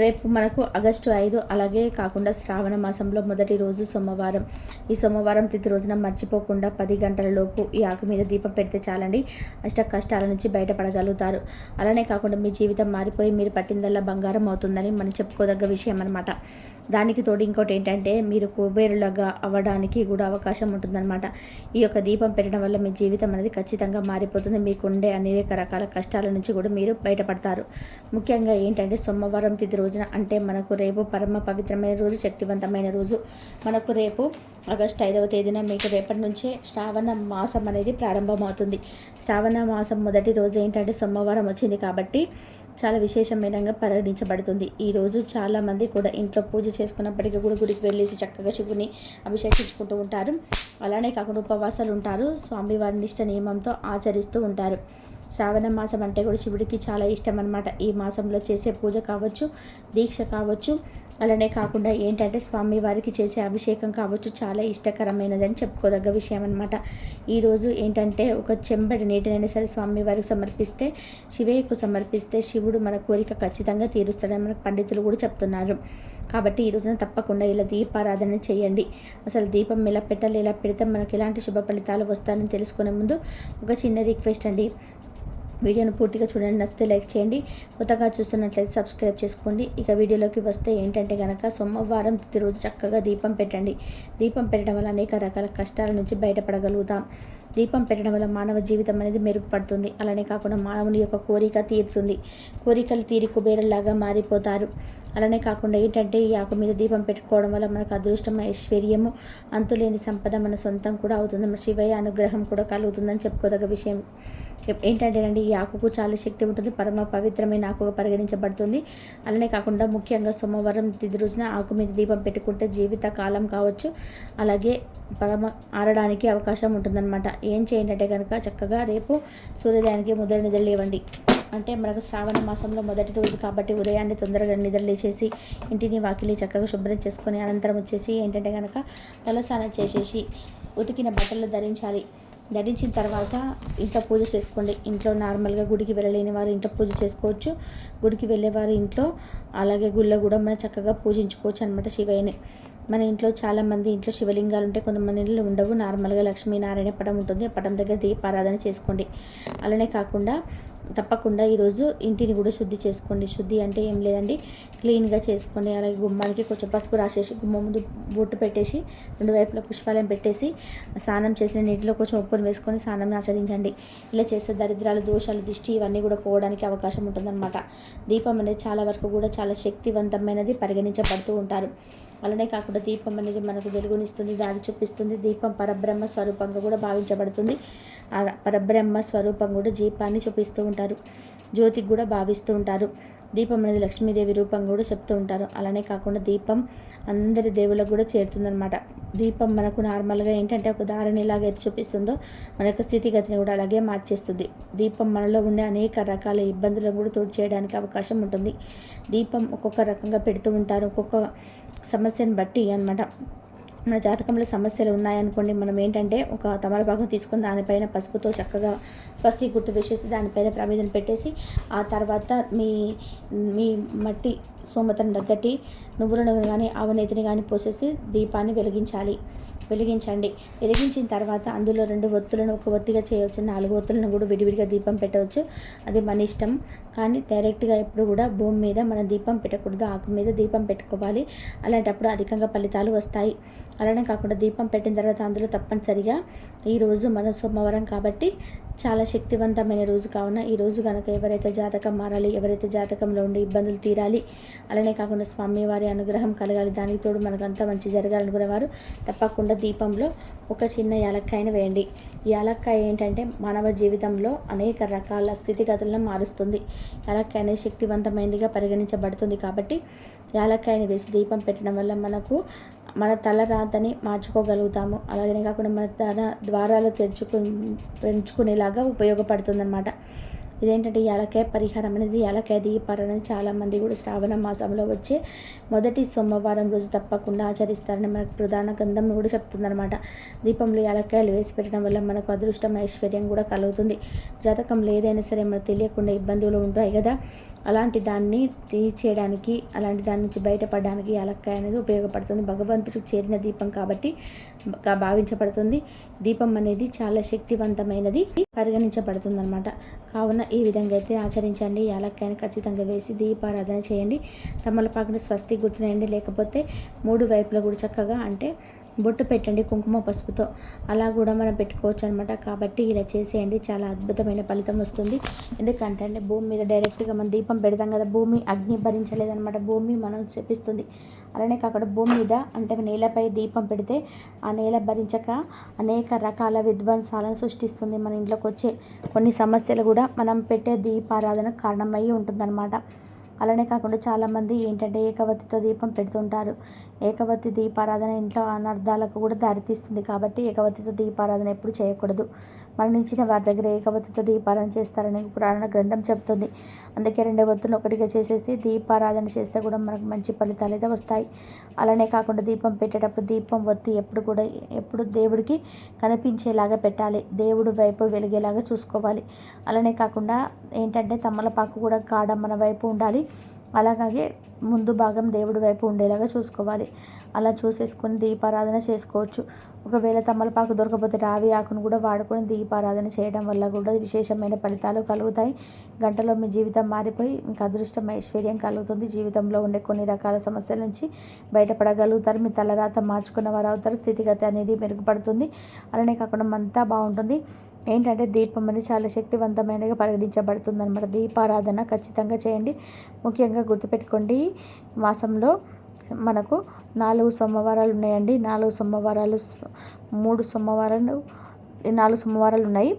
రేపు మనకు ఆగస్టు ఐదు. అలాగే కాకుండా శ్రావణ మాసంలో మొదటి రోజు సోమవారం. ఈ సోమవారం తిథి రోజున మర్చిపోకుండా పది గంటల లోపు ఈ ఆకు మీద దీపం పెడితే చాలండి. అష్ట కష్టాల నుంచి బయటపడగలుగుతారు. అలానే కాకుండా మీ జీవితం మారిపోయి మీరు పట్టిందల్లా బంగారం అవుతుందని మనం చెప్పుకోదగ్గ విషయం అనమాట దానికి తోడు ఇంకోటి ఏంటంటే మీరు కుబేరులాగా అవ్వడానికి కూడా అవకాశం ఉంటుందన్నమాట. ఈ యొక్క దీపం పెట్టడం వల్ల మీ జీవితం అనేది ఖచ్చితంగా మారిపోతుంది. మీకుండే అనేక రకాల కష్టాల నుంచి కూడా మీరు బయటపడతారు. ముఖ్యంగా ఏంటంటే సోమవారం తిది రోజున అంటే మనకు రేపు పరమ పవిత్రమైన రోజు శక్తివంతమైన రోజు. మనకు రేపు ఆగస్ట్ ఐదవ తేదీన మీకు రేపటి నుంచే శ్రావణ మాసం అనేది ప్రారంభమవుతుంది. శ్రావణ మాసం మొదటి రోజు ఏంటంటే సోమవారం వచ్చింది కాబట్టి చాలా విశేషమైనగా పరిగణించబడుతుంది. ఈరోజు చాలామంది కూడా ఇంట్లో పూజ చేసుకున్నప్పటికీ కూడా గుడికి వెళ్ళేసి చక్కగా శివుని అభిషేకించుకుంటూ ఉంటారు. అలానే కాకుండా ఉపవాసాలు ఉంటారు. స్వామివారి నిష్ట నియమంతో ఆచరిస్తూ ఉంటారు. శ్రావణ మాసం అంటే కూడా శివుడికి చాలా ఇష్టం అనమాట ఈ మాసంలో చేసే పూజ కావచ్చు దీక్ష కావచ్చు అలానే కాకుండా ఏంటంటే స్వామి వారికి చేసే అభిషేకం కావచ్చు చాలా ఇష్టకరమైనదని చెప్పుకోదగ్గ విషయం అనమాట ఈరోజు ఏంటంటే ఒక చెంబడి నీటినైనా సరే స్వామి వారికి సమర్పిస్తే శివయ్యకు సమర్పిస్తే శివుడు మన కోరిక ఖచ్చితంగా తీరుస్తాడని మన పండితులు కూడా చెప్తున్నారు. కాబట్టి ఈ రోజున తప్పకుండా ఇలా దీపారాధన చేయండి. అసలు దీపం ఎలా పెట్టాలి ఎలా పెడితే మనకి ఎలాంటి శుభ ఫలితాలు వస్తాయని తెలుసుకునే ముందు ఒక చిన్న రిక్వెస్ట్ అండి. వీడియోను పూర్తిగా చూడండి. నచ్చితే లైక్ చేయండి. కొత్తగా చూస్తున్నట్లయితే సబ్స్క్రైబ్ చేసుకోండి. ఇక వీడియోలోకి వస్తే ఏంటంటే కనుక సోమవారం తిథి రోజు చక్కగా దీపం పెట్టండి. దీపం పెట్టడం వల్ల అనేక రకాల కష్టాల నుంచి బయటపడగలుగుతాం. దీపం పెట్టడం వల్ల మానవ జీవితం అనేది మెరుగుపడుతుంది. అలానే కాకుండా మానవుని యొక్క కోరిక తీరుతుంది. కోరికలు తీరి కుబేరలాగా మారిపోతారు. అలానే కాకుండా ఏంటంటే ఈ ఆకు మీద దీపం పెట్టుకోవడం వల్ల మనకు అదృష్టం ఐశ్వర్యము అంతులేని సంపద మన సొంతం కూడా అవుతుంది. మన శివయ్య అనుగ్రహం కూడా కలుగుతుందని చెప్పుకోదగ్గ విషయం. ఏంటంటే అండి ఈ ఆకుకు చాలా శక్తి ఉంటుంది. పరమ పవిత్రమైన ఆకుగా పరిగణించబడుతుంది. అలానే కాకుండా ముఖ్యంగా సోమవారం తిది రోజున ఆకు మీద దీపం పెట్టుకుంటే జీవిత కాలం కావచ్చు. అలాగే పరమ ఆరడానికి అవకాశం ఉంటుందన్నమాట. ఏం చేయండి కనుక చక్కగా రేపు సూర్యోదయానికి ముద్ర నిద్ర లేవండి. అంటే మనకు శ్రావణ మాసంలో మొదటి రోజు కాబట్టి ఉదయాన్నే తొందరగా నిద్ర లేచేసి ఇంటిని వాకిలి చక్కగా శుభ్రం చేసుకొని అనంతరం వచ్చేసి ఏంటంటే కనుక తలస్నానం చేసేసి ఉతికిన బట్టలు ధరించాలి. ధరించిన తర్వాత ఇంట్లో పూజ చేసుకోండి. ఇంట్లో నార్మల్గా గుడికి వెళ్ళలేని వారు ఇంట్లో పూజ చేసుకోవచ్చు. గుడికి వెళ్ళేవారు ఇంట్లో అలాగే గుళ్ళో కూడా మనం చక్కగా పూజించుకోవచ్చు అనమాట శివయ్యని. మన ఇంట్లో చాలామంది ఇంట్లో శివలింగాలు ఉంటాయి కొంతమంది ఇంట్లో ఉండవు. నార్మల్గా లక్ష్మీనారాయణ పటం ఉంటుంది. ఆ పటం దగ్గర దీపారాధన చేసుకోండి. అలానే కాకుండా తప్పకుండా ఈరోజు ఇంటిని కూడా శుద్ధి చేసుకోండి. శుద్ధి అంటే ఏం లేదండి. క్లీన్గా చేసుకోండి. అలాగే గుమ్మానికి కొంచెం పసుపు రాసేసి గుమ్మ ముందు బొట్టు పెట్టేసి రెండు వైపులా పుష్పాలను పెట్టేసి స్నానం చేసిన నీటిలో కొంచెం ఉప్పును వేసుకొని స్నానం ఆచరించండి. ఇలా చేస్తే దరిద్రాలు దోషాలు దిష్టి ఇవన్నీ కూడా పోవడానికి అవకాశం ఉంటుందన్నమాట. దీపం అనేది చాలా వరకు కూడా చాలా శక్తివంతమైనది పరిగణించబడుతూ ఉంటారు. అలానే కాకుండా దీపం అనేది మనకు వెలుగునిస్తుంది దారి చూపిస్తుంది. దీపం పరబ్రహ్మ స్వరూపంగా కూడా భావించబడుతుంది. పరబ్రహ్మ స్వరూపం కూడా దీపాన్ని చూపిస్తూ ఉంటారు. జ్యోతికి కూడా భావిస్తూ ఉంటారు. దీపం అనేది లక్ష్మీదేవి రూపం కూడా చెప్తూ ఉంటారు. అలానే కాకుండా దీపం అందరి దేవులకు కూడా చేరుతుందనమాట దీపం మనకు నార్మల్గా ఏంటంటే ఒక దారిని ఎలాగ ఎత్తి చూపిస్తుందో మన యొక్క స్థితిగతిని కూడా అలాగే మార్చేస్తుంది. దీపం మనలో ఉండే అనేక రకాల ఇబ్బందులను కూడా తోడు చేయడానికి అవకాశం ఉంటుంది. దీపం ఒక్కొక్క రకంగా పెడుతూ ఉంటారు. ఒక్కొక్క సమస్యను బట్టి అనమాట మన జాతకంలో సమస్యలు ఉన్నాయనుకోండి మనం ఏంటంటే ఒక తమలపాకం తీసుకుని దానిపైన పసుపుతో చక్కగా స్వస్తి గుర్తు వేసేసి దానిపైన ప్రమేదం పెట్టేసి ఆ తర్వాత మీ మీ మట్టి సోమతను తగ్గట్టి నువ్వులను కానీ అవనేతిని కానీ పోసేసి దీపాన్ని వెలిగించాలి. వెలిగించండి. వెలిగించిన తర్వాత అందులో రెండు ఒత్తులను ఒక ఒత్తిగా చేయవచ్చు నాలుగు ఒత్తులను కూడా విడివిడిగా దీపం పెట్టవచ్చు. అది మన ఇష్టం. కానీ డైరెక్ట్గా ఎప్పుడు కూడా భూమి మీద మనం దీపం పెట్టకూడదు ఆకు మీద దీపం పెట్టుకోవాలి. అలాంటప్పుడు అధికంగా ఫలితాలు వస్తాయి. అలానే కాకుండా దీపం పెట్టిన తర్వాత అందులో తప్పనిసరిగా ఈరోజు మన సోమవారం కాబట్టి చాలా శక్తివంతమైన రోజు కావున ఈ రోజు కనుక ఎవరైతే జాతకం మారాలి ఎవరైతే జాతకంలో ఉండి ఇబ్బందులు తీరాలి అలానే కాకుండా స్వామివారి అనుగ్రహం కలగాలి దానికి తోడు మనకంతా మంచి జరగాలనుకునేవారు తప్పకుండా దీపంలో ఒక చిన్న యాలక్కాయని వేయండి. యాలక్కాయ ఏంటంటే మానవ జీవితంలో అనేక రకాల స్థితిగతులను మారుస్తుంది. యాలక్కాయ అనేది శక్తివంతమైనదిగా పరిగణించబడుతుంది కాబట్టి యాలక్కాయని వేసి దీపం పెట్టడం వల్ల మనకు మన తల రాతని మార్చుకోగలుగుతాము. అలాగే కాకుండా మన తల ద్వారాలు తెరుచుకు పెంచుకునేలాగా ఉపయోగపడుతుందన్నమాట. ఇదేంటంటే యాలకాయ పరిహారం అనేది యాలకాయ దీపారం అనేది చాలామంది కూడా శ్రావణ మాసంలో వచ్చే మొదటి సోమవారం రోజు తప్పకుండా ఆచరిస్తారని మనకు ప్రధాన గ్రంథం కూడా చెప్తుందనమాట దీపంలో యాలక్కాయలు వేసి పెట్టడం వల్ల మనకు అదృష్టం ఐశ్వర్యం కూడా కలుగుతుంది. జాతకంలో ఏదైనా సరే మనకు తెలియకుండా ఇబ్బందులు ఉంటాయి కదా. అలాంటి దాన్ని తీర్చేయడానికి అలాంటి దాని నుంచి బయటపడడానికి యాలక్కాయ అనేది ఉపయోగపడుతుంది. భగవంతుడికి చేరిన దీపం కాబట్టి గా భావించబడుతుంది. దీపం అనేది చాలా శక్తివంతమైనది పరిగణించబడుతుంది అనమాట కావున ఈ విధంగా అయితే ఆచరించండి. యాలక్కాయని ఖచ్చితంగా వేసి దీపారాధన చేయండి. తమలపాకుని స్వస్తి గుర్తునేయండి. లేకపోతే మూడు వైపులా కూడా చక్కగా అంటే బొట్టు పెట్టండి కుంకుమ పసుపుతో. అలా కూడా మనం పెట్టుకోవచ్చు అనమాట కాబట్టి ఇలా చేసేయండి. చాలా అద్భుతమైన ఫలితం వస్తుంది. ఎందుకంటే అంటే భూమి మీద డైరెక్ట్గా మనం దీపం పెడతాం కదా భూమి అగ్ని భరించలేదన్నమాట. భూమి మనం చెప్పిస్తుంది అలానే కాకుండా భూమి మీద అంటే నేలపై దీపం పెడితే ఆ నేల భరించక అనేక రకాల విధ్వంసాలను సృష్టిస్తుంది. మన ఇంట్లోకి వచ్చే కొన్ని సమస్యలు కూడా మనం పెట్టే దీపారాధన కారణమై ఉంటుందన్నమాట. అలానే కాకుండా చాలామంది ఏంటంటే ఏకవత్తితో దీపం పెడుతుంటారు. ఏకవత్తి దీపారాధన ఇంట్లో అనర్థాలకు కూడా దారితీస్తుంది కాబట్టి ఏకవత్తితో దీపారాధన ఎప్పుడు చేయకూడదు. మరణించిన వారి దగ్గర ఏకవత్తితో దీపారాధన చేస్తారని పురాణ గ్రంథం చెప్తుంది అందుకే రెండే వత్తులు ఒకటిగా చేసేసి దీపారాధన చేస్తే కూడా మనకు మంచి ఫలితాలు అయితే వస్తాయి. అలానే కాకుండా దీపం పెట్టేటప్పుడు దీపం ఒత్తి ఎప్పుడు కూడా ఎప్పుడు దేవుడికి కనిపించేలాగా పెట్టాలి. దేవుడు వైపు వెలిగేలాగా చూసుకోవాలి. అలానే కాకుండా ఏంటంటే తమలపాకు కూడా కాడ మన వైపు ఉండాలి. అలాగే ముందు భాగం దేవుడి వైపు ఉండేలాగా చూసుకోవాలి. అలా చూసేసుకొని దీపారాధన చేసుకోవచ్చు. ఒకవేళ తమలపాకు దొరకపోతే రావి ఆకును కూడా వాడుకొని దీపారాధన చేయడం వల్ల కూడా విశేషమైన ఫలితాలు కలుగుతాయి. గంటలో మీ జీవితం మారిపోయి మీకు అదృష్టం ఐశ్వర్యం కలుగుతుంది. జీవితంలో ఉండే కొన్ని రకాల సమస్యల నుంచి బయటపడగలుగుతారు. మీ తలరాత మార్చుకున్న వారు అవుతారు. స్థితిగతి అనేది మెరుగుపడుతుంది. అలానే కాకుండా అంతా బాగుంటుంది. ఏంటంటే దీపం అనేది చాలా శక్తివంతమైనగా పరిగణించబడుతుంది అనమాట దీపారాధన ఖచ్చితంగా చేయండి. ముఖ్యంగా గుర్తుపెట్టుకోండి మాసంలో మనకు నాలుగు సోమవారాలు ఉన్నాయండి. నాలుగు సోమవారాలు మూడు సోమవారాలు నాలుగు సోమవారాలు ఉన్నాయి.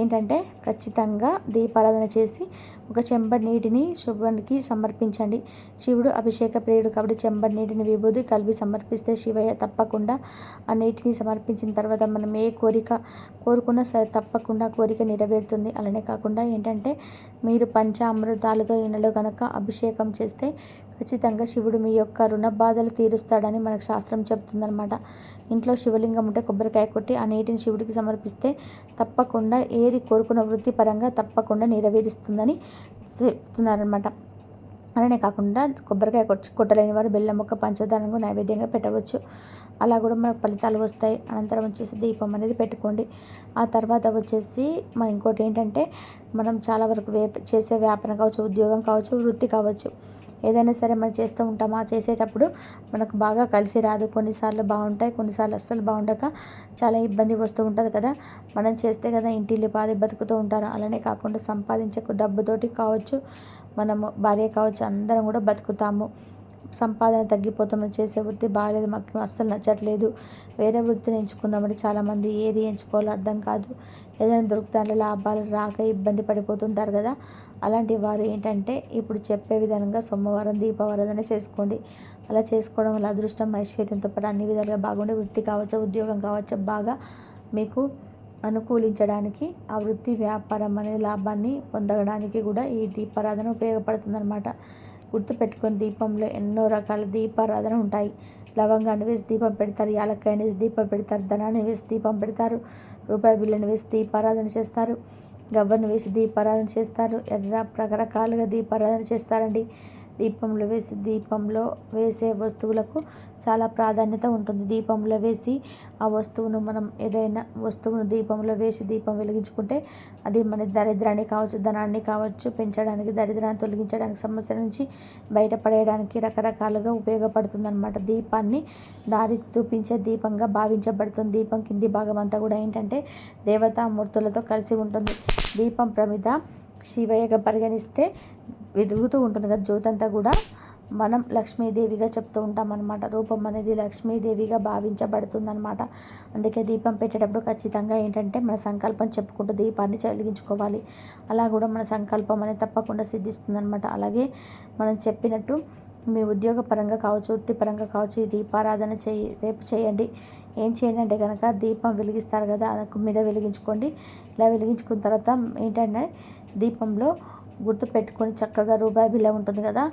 ఏంటంటే ఖచ్చితంగా దీపారాధన చేసి ఒక చెంబడి నీటిని శుభానికి సమర్పించండి. శివుడు అభిషేక ప్రియుడు కాబట్టి చెంబడి నీటిని విభూది కలిపి సమర్పిస్తే శివయ్య తప్పకుండా ఆ నీటిని సమర్పించిన తర్వాత మనం ఏ కోరిక కోరుకున్నా సరే తప్పకుండా కోరిక నెరవేరుతుంది. అలానే కాకుండా ఏంటంటే మీరు పంచామృతాలతో ఈనలో కనుక అభిషేకం చేస్తే ఖచ్చితంగా శివుడు మీ యొక్క రుణ బాధలు తీరుస్తాడని మనకు శాస్త్రం చెప్తుందనమాట ఇంట్లో శివలింగం ఉంటే కొబ్బరికాయ కొట్టి ఆ నీటిని శివుడికి సమర్పిస్తే తప్పకుండా ఏది కోరుకున్న వృత్తిపరంగా తప్పకుండా నెరవేరుస్తుందని చెప్తున్నారనమాట అలానే కాకుండా కొబ్బరికాయ కొట్టి కొట్టలేని వారు బెల్లం ముక్క పంచదారంగా నైవేద్యంగా పెట్టవచ్చు. అలా కూడా మనకు ఫలితాలు వస్తాయి. అనంతరం వచ్చేసి దీపం అనేది పెట్టుకోండి. ఆ తర్వాత వచ్చేసి మన ఇంకోటి ఏంటంటే మనం చాలా వరకు వేప చేసే వ్యాపారం కావచ్చు ఉద్యోగం కావచ్చు వృత్తి కావచ్చు. ఏదైనా సరే మనం చేస్తూ ఉంటామా? చేసేటప్పుడు మనకు బాగా కలిసి రాదు. కొన్నిసార్లు బాగుంటాయి కొన్నిసార్లు అస్సలు బాగుండక చాలా ఇబ్బంది వస్తూ ఉంటుంది కదా. మనం చేస్తే కదా ఇంటిల్లి పాది బతుకుతూ ఉంటారు. అలానే కాకుండా సంపాదించే డబ్బుతోటి కావచ్చు మనము భార్య కావచ్చు అందరం కూడా బతుకుతాము. సంపాదన తగ్గిపోతామని చేసే వృత్తి బాగాలేదు మాకు అస్సలు నచ్చట్లేదు. వేరే వృత్తిని ఎంచుకుందామని చాలామంది ఏది ఎంచుకోవాలో అర్థం కాదు. ఏదైనా దొరుకుతాంట్లో లాభాలు రాక ఇబ్బంది పడిపోతుంటారు కదా. అలాంటి వారు ఏంటంటే ఇప్పుడు చెప్పే విధంగా సోమవారం దీపావళినే చేసుకోండి. అలా చేసుకోవడం వల్ల అదృష్టం ఐశ్వర్యంతో పాటు అన్ని విధాలుగా బాగుండే వృత్తి కావచ్చు ఉద్యోగం కావచ్చు బాగా మీకు అనుకూలించడానికి ఆ వృత్తి వ్యాపారం అనే లాభాన్ని పొందడానికి కూడా ఈ దీపారాధన ఉపయోగపడుతుందన్నమాట. గుర్తుపెట్టుకొని దీపంలో ఎన్నో రకాల దీపారాధన ఉంటాయి. లవంగాన్ని వేసి దీపం పెడతారు యాలక్కాయని వేసి దీపం పెడతారు ధనాన్ని వేసి దీపం పెడతారు రూపాయి బిల్లుని వేసి దీపారాధన చేస్తారు గవ్వను వేసి దీపారాధన చేస్తారు ఎర్ర రకరకాలుగా దీపారాధన చేస్తారండి. దీపంలో వేసి దీపంలో వేసే వస్తువులకు చాలా ప్రాధాన్యత ఉంటుంది. దీపంలో వేసి ఆ వస్తువును మనం ఏదైనా వస్తువును దీపంలో వేసి దీపం వెలిగించుకుంటే అది మన దరిద్రాన్ని కావచ్చు ధనాన్ని కావచ్చు పెంచడానికి దరిద్రాన్ని తొలగించడానికి సమస్య నుంచి బయటపడేయడానికి రకరకాలుగా ఉపయోగపడుతుంది అనమాట దీపాన్ని దారి చూపించే దీపంగా భావించబడుతుంది. దీపం కింది భాగం అంతా కూడా ఏంటంటే దేవతామూర్తులతో కలిసి ఉంటుంది. దీపం ప్రమిద శివయ్యగా పరిగణిస్తే వెలుగుతూ ఉంటుంది కదా జ్యోతి అంతా కూడా. మనం లక్ష్మీదేవిగా చెప్తూ ఉంటాం అనమాట రూపం అనేది లక్ష్మీదేవిగా భావించబడుతుందనమాట అందుకే దీపం పెట్టేటప్పుడు ఖచ్చితంగా ఏంటంటే మన సంకల్పం చెప్పుకుంటూ దీపాన్ని వెలిగించుకోవాలి అలా కూడా మన సంకల్పం అనేది తప్పకుండా సిద్ధిస్తుందనమాట అలాగే మనం చెప్పినట్టు మీ ఉద్యోగ పరంగా కావచ్చు వృత్తిపరంగా కావచ్చు ఈ దీపారాధన చేయి రేపు చేయండి. ఏం చేయండి అంటే కనుక దీపం వెలిగిస్తారు కదా మీద వెలిగించుకోండి. ఇలా వెలిగించుకున్న తర్వాత ఏంటంటే దీపంలో గుర్తుపెట్టుకొని చక్కగా రూపాయి బిల్ల ఉంటుంది కదా.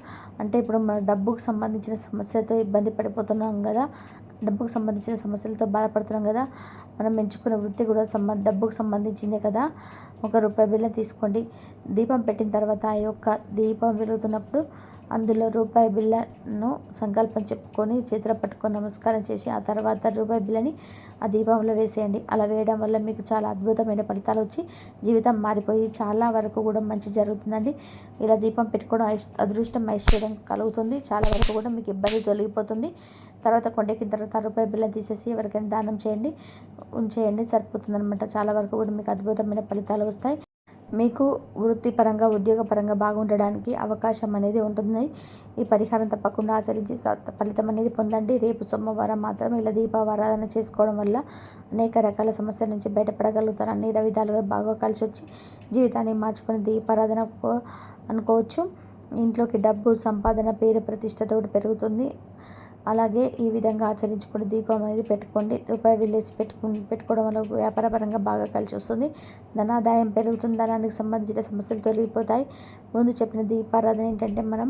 అంటే ఇప్పుడు మన డబ్బుకు సంబంధించిన సమస్యతో ఇబ్బంది పడిపోతున్నాం కదా. డబ్బుకు సంబంధించిన సమస్యలతో బాధపడుతున్నాం కదా. మనం ఎంచుకున్న వృత్తి కూడా సంబంధ డబ్బుకు సంబంధించిందే కదా. ఒక రూపాయి బిల్ల తీసుకోండి. దీపం పెట్టిన తర్వాత ఆ యొక్క దీపం వెలుగుతున్నప్పుడు అందులో రూపాయి బిళ్ళను సంకల్పం చెప్పుకొని చేతిలో పట్టుకొని నమస్కారం చేసి ఆ తర్వాత రూపాయి బిళ్ళని ఆ దీపంలో వేసేయండి. అలా వేయడం వల్ల మీకు చాలా అద్భుతమైన ఫలితాలు వచ్చి జీవితం మారిపోయి చాలా వరకు కూడా మంచి జరుగుతుందండి. ఇలా దీపం పెట్టుకోవడం అదృష్టం ఐశ్వర్యం కలుగుతుంది. చాలా వరకు కూడా మీకు ఇబ్బంది తొలగిపోతుంది. తర్వాత కొండెక్కిన తర్వాత రూపాయి బిల్లం తీసేసి ఎవరికైనా దానం చేయండి ఉంచేయండి సరిపోతుంది అనమాట చాలా వరకు కూడా మీకు అద్భుతమైన ఫలితాలు వస్తాయి. మీకు వృత్తిపరంగా ఉద్యోగపరంగా బాగుండడానికి అవకాశం అనేది ఉంటుంది. ఈ పరిహారం తప్పకుండా ఆచరించి ఫలితం అనేది పొందండి. రేపు సోమవారం మాత్రం ఇలా దీపారాధన చేసుకోవడం వల్ల అనేక రకాల సమస్యల నుంచి బయటపడగలుగుతారు. అన్ని విధాలుగా బాగా కలిసి వచ్చి జీవితాన్ని మార్చుకొని దీపారాధన అనుకోవచ్చు. ఇంట్లోకి డబ్బు సంపాదన పేరు ప్రతిష్టతో పెరుగుతుంది. అలాగే ఈ విధంగా ఆచరించుకోండి దీపం అనేది పెట్టుకోండి. రూపాయి విల్లేసి పెట్టుకు పెట్టుకోవడం వల్ల వ్యాపారపరంగా బాగా కలిసి వస్తుంది. ధనాదాయం పెరుగుతుంది. ధనానికి సంబంధించిన సమస్యలు తొలగిపోతాయి. ముందు చెప్పిన దీపారాధన ఏంటంటే మనం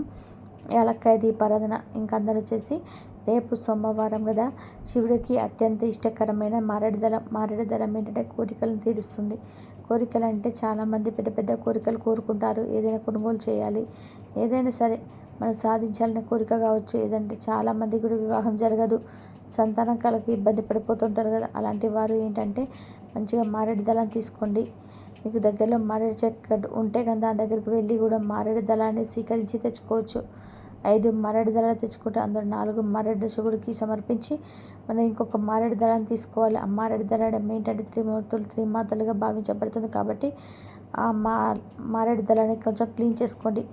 ఏలక్కాయ దీపారాధన ఇంకా అందరూ వచ్చేసి రేపు సోమవారం కదా. శివుడికి అత్యంత ఇష్టకరమైన మారేడు దళం మారేడు దళం ఏంటంటే కోరికలను తీరుస్తుంది. కోరికలు అంటే చాలామంది పెద్ద పెద్ద కోరికలు కోరుకుంటారు. ఏదైనా కొనుగోలు చేయాలి. ఏదైనా సరే మనం సాధించాలనే కోరిక కావచ్చు. ఏదంటే చాలామంది కూడా వివాహం జరగదు. సంతానం కలకి ఇబ్బంది పడిపోతుంటారు కదా. అలాంటి వారు ఏంటంటే మంచిగా మారేడు దళం తీసుకోండి. మీకు దగ్గరలో మారేడు చెక్క ఉంటే కదా దాని దగ్గరికి వెళ్ళి కూడా మారేడు దళాన్ని స్వీకరించి తెచ్చుకోవచ్చు. ఐదు మారేడు దళాలు తెచ్చుకుంటే అందులో నాలుగు మారేడు శివుడికి సమర్పించి మనం ఇంకొక మారేడు దళాన్ని తీసుకోవాలి. ఆ మారేడు దళం ఏంటంటే త్రిమూర్తులు త్రిమాతలుగా భావించబడుతుంది కాబట్టి ఆ మా మారేడు దళాన్ని కొంచెం క్లీన్ చేసుకోండి.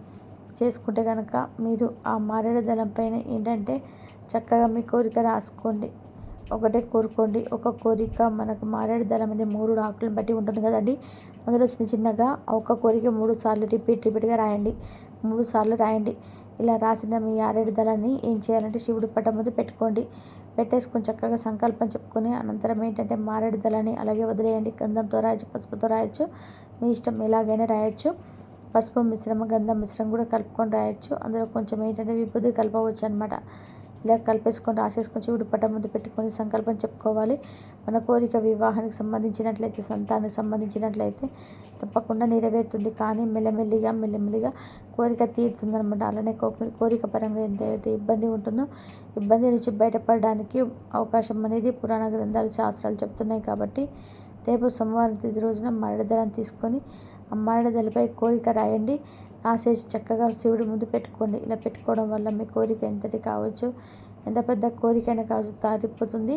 చేసుకుంటే కనుక మీరు ఆ మారేడు దళం పైన ఏంటంటే చక్కగా మీ కోరిక రాసుకోండి. ఒకటే కోరుకోండి. ఒక కోరిక మనకు మారేడు దళం అనేది మూడు ఆకులను బట్టి ఉంటుంది కదండి. అందులో చిన్న చిన్నగా ఒక కోరిక మూడు సార్లు రిపీట్ రిపీట్గా రాయండి. మూడు సార్లు రాయండి. ఇలా రాసిన మీ ఆరేడు దళాన్ని ఏం చేయాలంటే శివుడి పట్టం ముందు పెట్టుకోండి. పెట్టేసుకొని చక్కగా సంకల్పం చెప్పుకొని అనంతరం ఏంటంటే మారేడు దళాన్ని అలాగే వదిలేయండి. గంధంతో రాయొచ్చు పసుపుతో రాయొచ్చు. మీ ఇష్టం ఎలాగైనా రాయొచ్చు. పసుపు మిశ్రమ గంధం మిశ్రమం కూడా కలుపుకొని రాయొచ్చు. అందులో కొంచెం ఏంటంటే విభూతి కలపవచ్చు అనమాట ఇలా కలిపేసుకొని రాసేసుకొని శివుడు పట్ట ముందు పెట్టుకొని సంకల్పం చెప్పుకోవాలి. మన కోరిక వివాహానికి సంబంధించినట్లయితే సంతానానికి సంబంధించినట్లయితే తప్పకుండా నెరవేరుతుంది. కానీ మెల్లమెల్లిగా మెల్లమెల్లిగా కోరిక తీరుతుంది అనమాట అలానే కోరిక పరంగా ఎంతైతే ఇబ్బంది ఉంటుందో ఇబ్బంది నుంచి బయటపడడానికి అవకాశం అనేది పురాణ గ్రంథాలు శాస్త్రాలు చెప్తున్నాయి కాబట్టి రేపు సోమవారం తిది రోజున మరడదలను తీసుకొని అమ్మాయిడదలపై కోరిక రాయండి. ఆశేసి చక్కగా శివుడి ముందు పెట్టుకోండి. ఇలా పెట్టుకోవడం వల్ల మీ కోరిక ఎంతటి కావచ్చు ఎంత పెద్ద కోరికైనా కావచ్చు తారిపోతుంది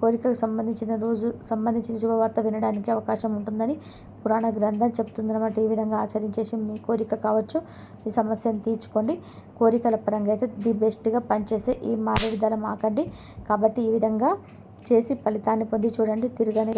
కోరికకు సంబంధించిన రోజు సంబంధించిన శుభవార్త వినడానికి అవకాశం ఉంటుందని పురాణ గ్రంథం చెప్తుందన్నమాట ఈ విధంగా ఆచరించేసి మీ కోరిక కావచ్చు మీ సమస్యను తీర్చుకోండి. కోరికల పరంగా అయితే ది బెస్ట్గా పనిచేసే ఈ మారేడు దళం ఆకండి కాబట్టి ఈ విధంగా చేసి ఫలితాన్ని పొంది చూడండి. తిరగని